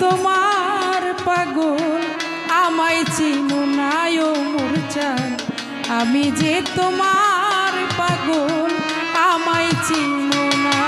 তোমার পাগল আমায় চিনো নাই আমি যে তোমার পাগল আমায় চিনো না।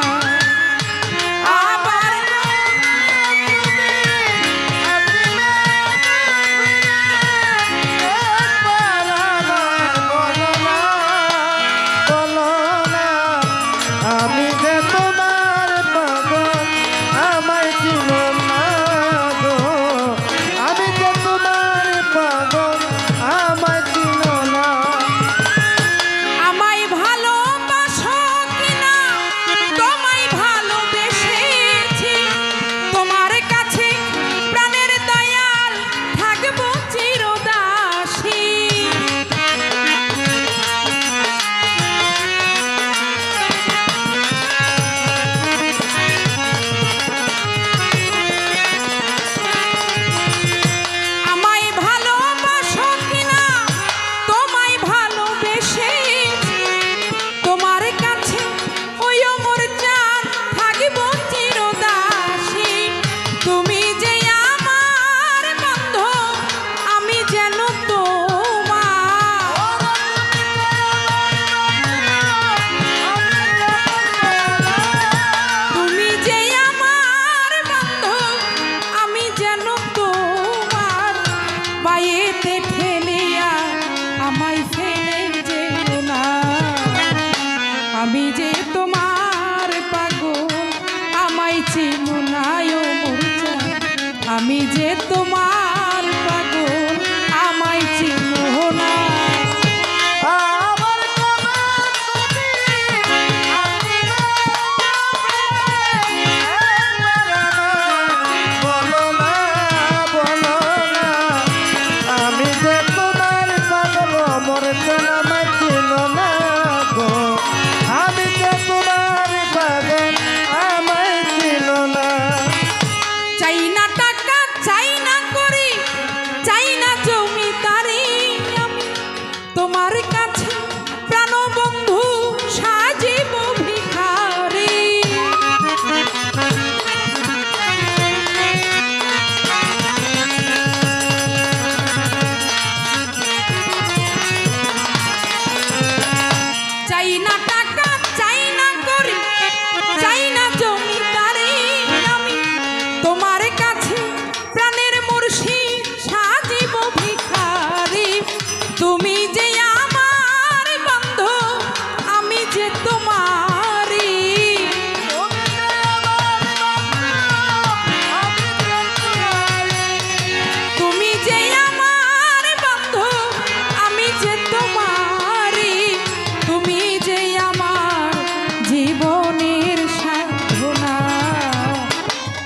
আছি মুনায় আমি যে তোমার reina.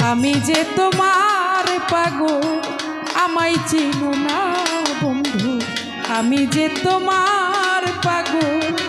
আমি যে তোমার পাগল আমায় চিনো না বন্ধু। আমি যে তোমার পাগল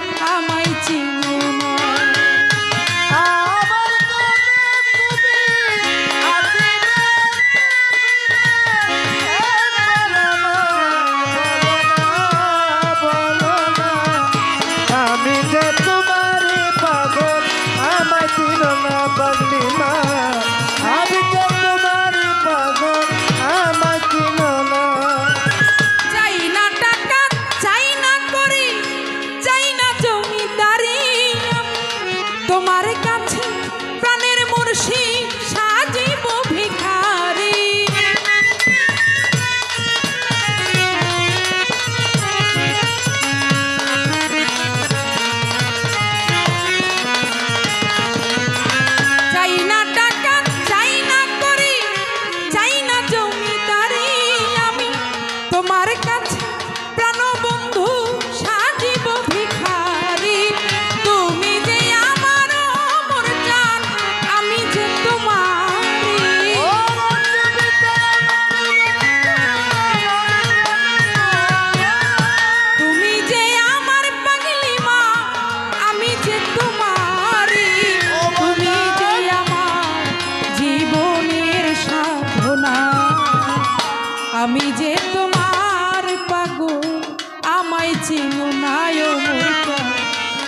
ছিল না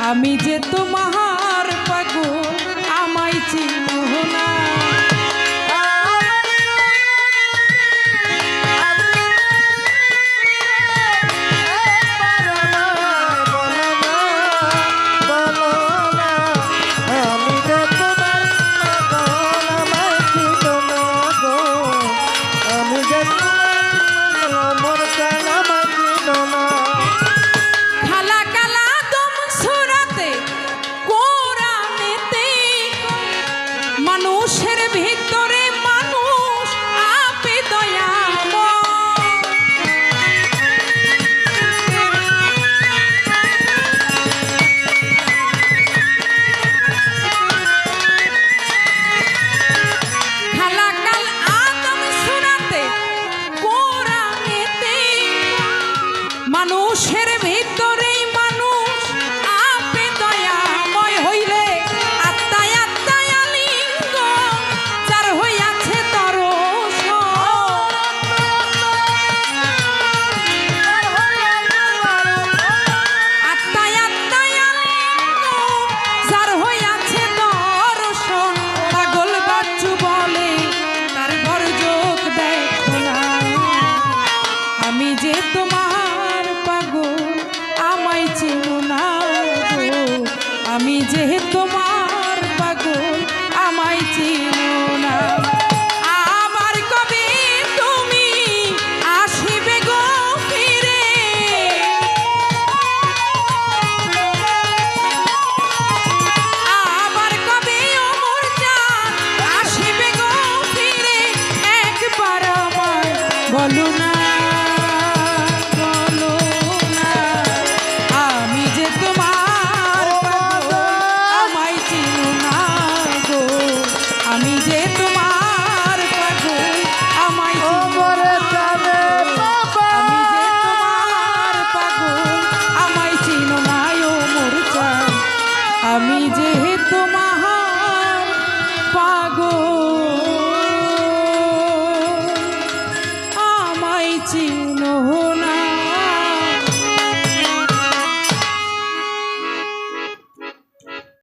আমি যে তোমার মানুষের ভিতর তোমার